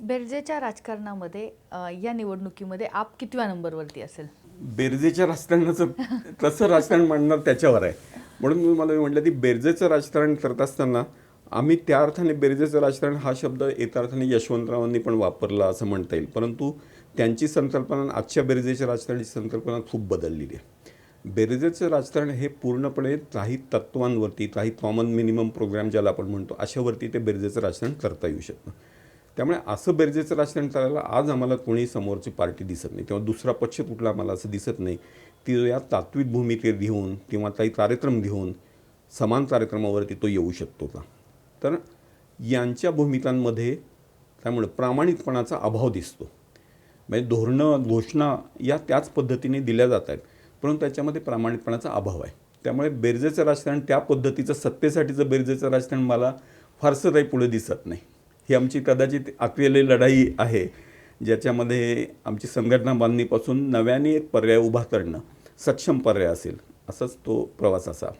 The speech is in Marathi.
बेरजेच्या राजकारणामध्ये या निवडणुकीमध्ये आप कितव्या नंबरवरती असेल? बेरजेच्या राजकारणाचं कसं राजकारण मांडणार त्याच्यावर आहे. म्हणून मी मला म्हटलं की बेरजेचं राजकारण करत असताना आम्ही त्या अर्थाने बेरजेचं राजकारण हा शब्द एका अर्थाने यशवंतरावांनी पण वापरला असं म्हणता येईल. परंतु त्यांची संकल्पना आजच्या बेरजेच्या राजकारणाची संकल्पना खूप बदललेली आहे. बेरजेचं राजकारण हे पूर्णपणे काही तत्वांवरती काही कॉमन मिनिमम प्रोग्राम ज्याला आपण म्हणतो अशावरती ते बेरजेचं राजकारण करता येऊ शकतं. त्यामुळे असं बेरजेचं राजकारण करायला आज आम्हाला कोणी समोरची पार्टी दिसत नाही किंवा दुसरा पक्ष कुठला आम्हाला असं दिसत नाही. ती या तात्विक भूमिकेत घेऊन किंवा काही कार्यक्रम घेऊन समान कार्यक्रमावरती तो येऊ शकतो का? तर यांच्या भूमिकांमध्ये त्यामुळे प्रामाणिकपणाचा अभाव दिसतो. म्हणजे धोरणं घोषणा या त्याच पद्धतीने दिल्या जात आहेत. परंतु त्याच्यामध्ये प्रामाणिकपणाचा अभाव आहे. त्यामुळे बेरजेचं राजकारण त्या पद्धतीचं सत्तेसाठीचं बेरजेचं राजकारण मला फारसं काही पुढे दिसत नाही. ही आमची कदाचित आखलेली लढाई आहे ज्याच्यामध्ये आमची संघटना बांधणीपासून नव्याने एक पर्याय उभा करणं सक्षम पर्याय असेल असाच तो प्रवास असा